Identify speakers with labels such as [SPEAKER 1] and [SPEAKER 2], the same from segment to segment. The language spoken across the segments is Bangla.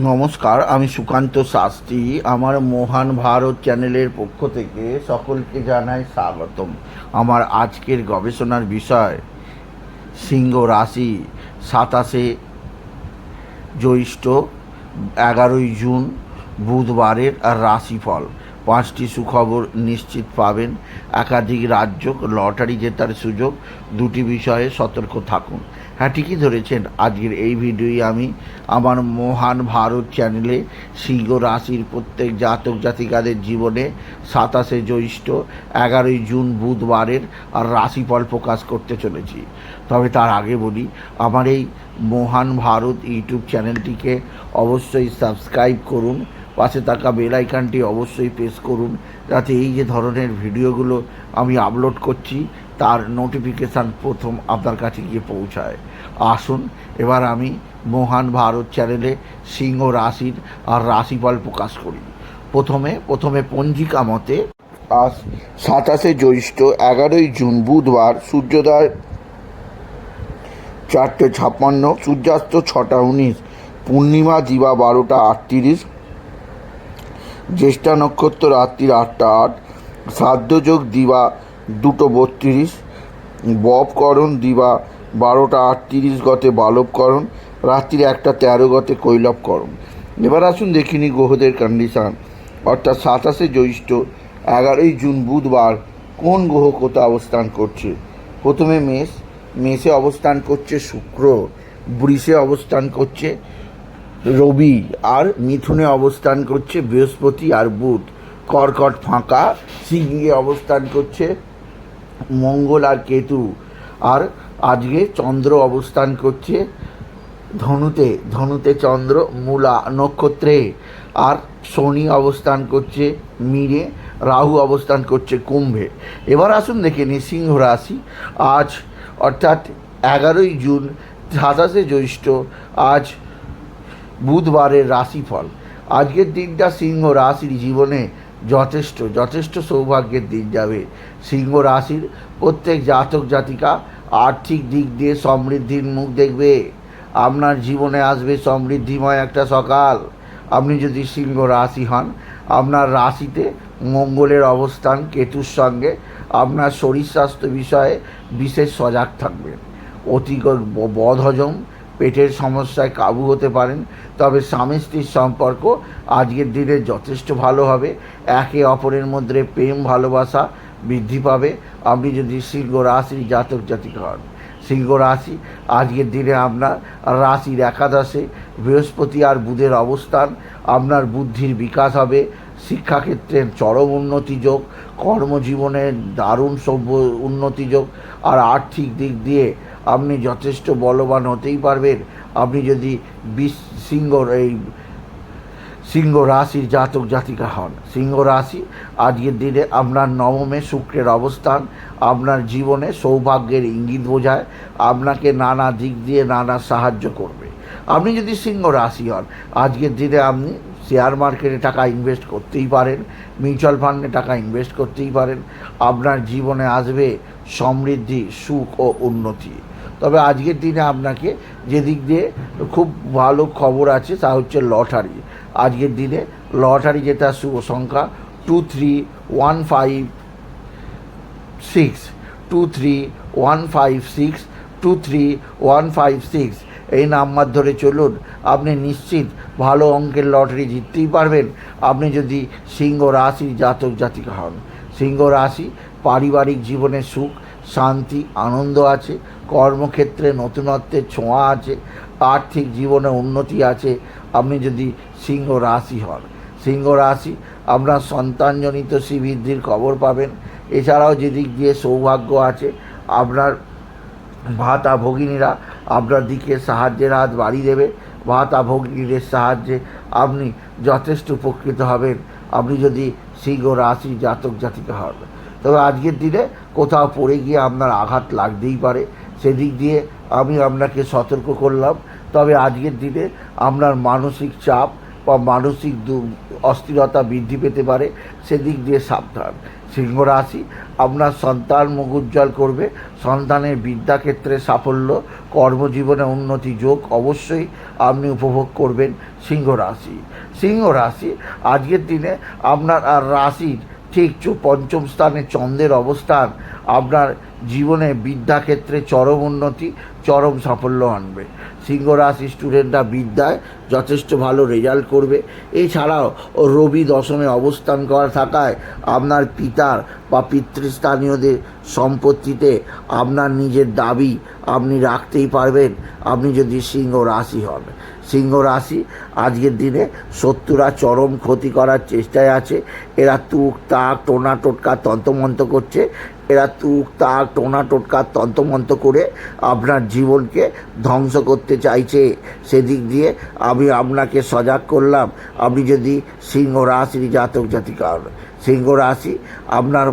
[SPEAKER 1] নমস্কার, আমি সুকান্ত শাস্ত্রী। আমার মহান ভারত চ্যানেলের পক্ষ থেকে সকলকে জানাই স্বাগতম। আমার আজকের গবেষণার বিষয়, সিংহ রাশি সাতাশে জ্যৈষ্ঠ এগারোই জুন বুধবারের রাশিফল। পাঁচটি সুখবর নিশ্চিত পাবেন। একাধিক রাজ্য লটারি জেতার সুযোগ, দুটি বিষয়ে সতর্ক থাকুন। হ্যাঁ ঠিকই ধরেছেন, আজকের এই ভিডিওই আমি। আমার মহান ভারত চ্যানেলে সিংহ রাশির প্রত্যেক জাতক জাতিকাদের জীবনে সাতাশে জ্যৈষ্ঠ, এগারোই জুন বুধবারের আর রাশিফল প্রকাশ করতে চলেছি। তবে তার আগে বলি, আমার এই মহান ভারত ইউটিউব চ্যানেলটিকে অবশ্যই সাবস্ক্রাইব করুন। পাশে থাকা বেল আইকনটি অবশ্যই প্রেস করুন, যাতে এই যে ধরনের ভিডিওগুলো আমি আপলোড করছি, তার নোটিফিকেশান প্রথম আপনার কাছে গিয়ে পৌঁছায়। আসুন, এবার আমি মহান ভারত চ্যানেলে সিংহ রাশির আর রাশিফল প্রকাশ করি। প্রথমে প্রথমে পঞ্জিকা মতে, আজ সাতাশে জ্যৈষ্ঠ এগারোই জুন বুধবার সূর্যোদয় চারটে ছাপ্পান্ন, সূর্যাস্ত ছটা উনিশ, পূর্ণিমা দিবা বারোটা আটত্রিশ জ্যেষ্ঠা নক্ষত্র রাত্রির আটটা আট শ্রাদ্ধযোগ দিবা দুটো বত্রিশ ববকরণ দিবা বারোটা আটত্রিশ গতে বালবকরণ রাত্রির একটা তেরো গতে কৈলবকরণ এবার আসুন দেখিনি গ্রহদের কন্ডিশান অর্থাৎ সাতাশে জ্যৈষ্ঠ, এগারোই জুন বুধবার কোন গ্রহ কোথা অবস্থান করছে? প্রথমে মেষ, মেষে অবস্থান করছে শুক্র, বৃষে অবস্থান করছে রবি আর মিথুনে অবস্থান করছে বৃহস্পতি আর বুধ। কর্কট ফাঁকা, সিংহে অবস্থান করছে মঙ্গল আর কেতু। আর আজকে চন্দ্র অবস্থান করছে ধনুতে ধনুতে চন্দ্র, মূলা নক্ষত্রে। আর শনি অবস্থান করছে মীরে রাহু অবস্থান করছে কুম্ভে। এবার আসুন দেখে নিই সিংহ রাশি। আজ অর্থাৎ এগারোই জুন, সাতাশে জ্যৈষ্ঠ, আজ বুধবারের রাশিফল। আজকের দিনটা সিংহ রাশির জীবনে যথেষ্ট যথেষ্ট সৌভাগ্যের দিন যাবে। সিংহ রাশির প্রত্যেক জাতক জাতিকা আর্থিক দিক দিয়ে সমৃদ্ধির মুখ দেখবে। আপনার জীবনে আসবে সমৃদ্ধিময় একটা সকাল। আপনি যদি সিংহ রাশি হন, আপনার রাশিতে মঙ্গলের অবস্থান, কেতুর সঙ্গে আপনার শরীর স্বাস্থ্য বিষয়ে বিশেষ সজাগ থাকবেন অতি বদহজম পেটের সমস্যায় কাবু হতে পারেন, তবে স্বামী স্ত্রীর সম্পর্ক আজকের দিনে যথেষ্ট ভালো হবে। একে অপরের মধ্যে প্রেম, ভালোবাসা বৃদ্ধি পাবে। আপনি যদি সিংহ রাশির জাতক জাতিক হন, সিংহ রাশি, আজকের দিনে আপনার রাশির একাদশে বৃহস্পতি আর বুধের অবস্থান, আপনার বুদ্ধির বিকাশ হবে। শিক্ষাক্ষেত্রের চরম উন্নতি যোগ কর্মজীবনের দারুণ সভ্য উন্নতি যোগ, আর আর্থিক দিক দিয়ে আপনি যথেষ্ট বলবান হতেই পারবেন। আপনি যদি বিশ সিংহ, এই সিংহ রাশির জাতক জাতিকা হন। সিংহ রাশি, আজকের দিনে আপনার নবমে শুক্রের অবস্থান, আপনার জীবনে সৌভাগ্যের ইঙ্গিত বোঝায়, আপনাকে নানা দিক দিয়ে নানা সাহায্য করবে। আপনি যদি সিংহ রাশি হন, আজকের দিনে আপনি শেয়ার মার্কেটে টাকা ইনভেস্ট করতেই পারেন মিউচুয়াল ফান্ডে টাকা ইনভেস্ট করতেই পারেন, আপনার জীবনে আসবে সমৃদ্ধি, সুখ ও উন্নতি। তবে আজকের দিনে আপনাকে যেদিক দিয়ে খুব ভালো খবর আছে তা হচ্ছে লটারি। আজকের দিনে লটারি যেটা শুভ সংখ্যা two three one five six two three one five six two three one five six এই নাম্বার ধরে চলুন, আপনি নিশ্চিত ভালো অঙ্কের লটারি জিততেই পারবেন। আপনি যদি সিংহ রাশি জাতক জাতিকা হন, সিংহ রাশি পারিবারিক জীবনে সুখ, শান্তি, আনন্দ আছে, কর্মক্ষেত্রে নতুনত্বের ছোঁয়া আছে, আর্থিক জীবনে উন্নতি আছে, আপনি যদি সিংহ রাশি হন, সিংহ রাশি আপনার সন্তানজনিত শ্রীবৃদ্ধির খবর পাবেন। এছাড়াও যেদিক দিয়ে সৌভাগ্য আছে, আপনার ভাতা ভগিনীরা আপনার দিকে সাহায্যের হাত বাড়িয়ে দেবে। ভাতা ভগিনীদের সাহায্যে আপনি যথেষ্ট উপকৃত হবেন। আপনি যদি সিংহ রাশি জাতক জাতিকা হন। তবে আজকের দিনে কোথাও পড়ে গিয়ে আপনার আঘাত লাগতেই পারে। সেদিক দিয়ে আমি আপনাকে সতর্ক করলাম। তবে আজকের দিনে আপনার মানসিক চাপ বা মানসিক অস্থিরতা বৃদ্ধি পেতে পারে। সেদিক দিয়ে সাবধান। সিংহ রাশি, আপনার সন্তান মুখ উজ্জ্বল করবে, সন্তানের বিদ্যাক্ষেত্রে সাফল্য, কর্মজীবনে উন্নতি যোগ অবশ্যই আপনি উপভোগ করবেন সিংহ রাশি। সিংহ রাশি, আজকের দিনে আপনার আর রাশির ঠিক পঞ্চম স্থানে চন্দ্রের অবস্থান আপনার জীবনে বিদ্যাক্ষেত্রে চরম উন্নতি, চরম সাফল্য আনবে। সিংহ রাশি স্টুডেন্টরা বিদ্যায় যথেষ্ট ভালো রেজাল্ট করবে। এছাড়াও রবি দশমে অবস্থান করা থাকায় আপনার পিতার বা পিতৃস্থানীয়দের সম্পত্তিতে আপনার নিজের দাবি আপনি রাখতেই পারবেন। আপনি যদি সিংহ রাশি হন। সিংহ রাশি আজকের দিনে শত্রুরা চরম ক্ষতি করার চেষ্টায় আছে। এরা তুক তাক টোনা টোটকা তন্তমন্ত করছে। এরা তুক, তাক, টোনা, টোটকা তন্তমন্ত করে আপনার জীবনকে ধ্বংস করতে চাইছে। সেদিক দিয়ে আমি আপনাকে সজাগ করলাম। আপনি যদি সিংহ রাশির জাতক জাতিকা সিংহ রাশি আপনার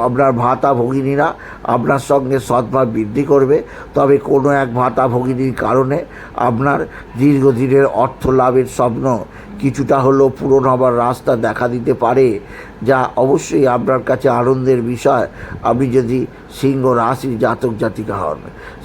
[SPEAKER 1] আপনার ভাতা ভগিনীরা আপনার সঙ্গে সদ্ভাব বৃদ্ধি করবে। তবে কোনো এক ভাতা ভগিনীর কারণে আপনার দীর্ঘদিনের অর্থ লাভের স্বপ্ন কিছুটা হলেও পূরণ হবার রাস্তা দেখা দিতে পারে, যা অবশ্যই আপনার কাছে আনন্দের বিষয়। আপনি যদি সিংহ রাশি জাতক জাতিকা হন,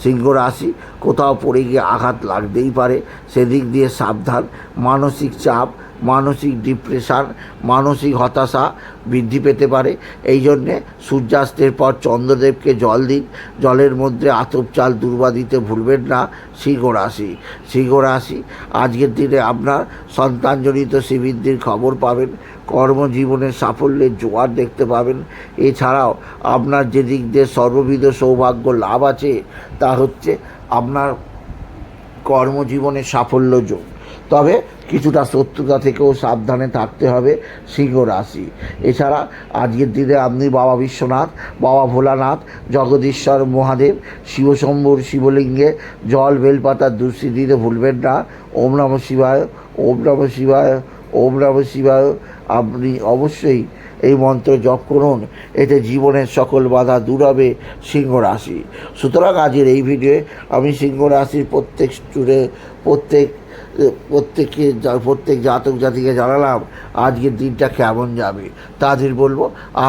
[SPEAKER 1] সিংহ রাশি কোথাও পড়ে গিয়ে আঘাত লাগতেই পারে। সেদিক দিয়ে সাবধান, মানসিক চাপ মানসিক ডিপ্রেশান মানসিক হতাশা বৃদ্ধি পেতে পারে। এই জন্যে সূর্যাস্তের পর চন্দ্রদেবকে জল দিন। জলের মধ্যে আতপ চাল দুর্বা দিতে ভুলবেন না। সিংহ রাশি সিংহ রাশি, আজকের দিনে আপনার সন্তানজনিত শ্রীবৃদ্ধির খবর পাবেন। কর্মজীবনের সাফল্যের জোয়ার দেখতে পাবেন। এছাড়াও আপনার যেদিক দিয়ে সর্ববিধ সৌভাগ্য লাভ আছে, তা হচ্ছে আপনার কর্মজীবনের সাফল্য যোগ। তবে কিছুটা শত্রুতা থেকেও সাবধানে থাকতে হবে সিংহ রাশি এছাড়া আজকের দিনে আপনি বাবা বিশ্বনাথ, বাবা ভোলানাথ, জগদীশ্বর মহাদেব, শিবশম্ভুর শিবলিঙ্গে জল বেলপাতার দুষ্টি দিতে ভুলবেন না। ওম নম শিবায়, ওম নম শিবায়, ওম নম শিবায়। আপনি অবশ্যই এই মন্ত্র জপ করুন, এতে জীবনের সকল বাধা দূর হবে সিংহ রাশি সুতরাং আজকের এই ভিডিওয়ে আমি সিংহ রাশির প্রত্যেক স্টুডে প্রত্যেক প্রত্যেককে প্রত্যেক জাতক জাতিকে জানালাম, আজকের দিনটা কেমন যাবে? তাদের বলব,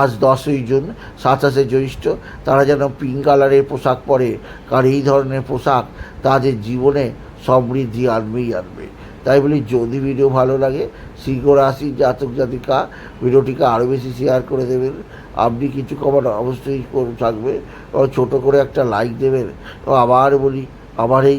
[SPEAKER 1] আজ দশই জুন, সাতাশে জ্যৈষ্ঠ, তারা যেন পিঙ্ক কালারের পোশাক পরে, কারণ এই ধরনের পোশাক তাদের জীবনে সমৃদ্ধি আনবেই আনবে। তাই বলি, যদি ভিডিও ভালো লাগে সিংহ রাশি জাতক জাতিকা ভিডিওটিকে আরও বেশি শেয়ার করে দেবেন। আপনি কিছু কমার অবশ্যই থাকবে। ও ছোটো করে একটা লাইক দেবেন। আবার বলি, আবার এই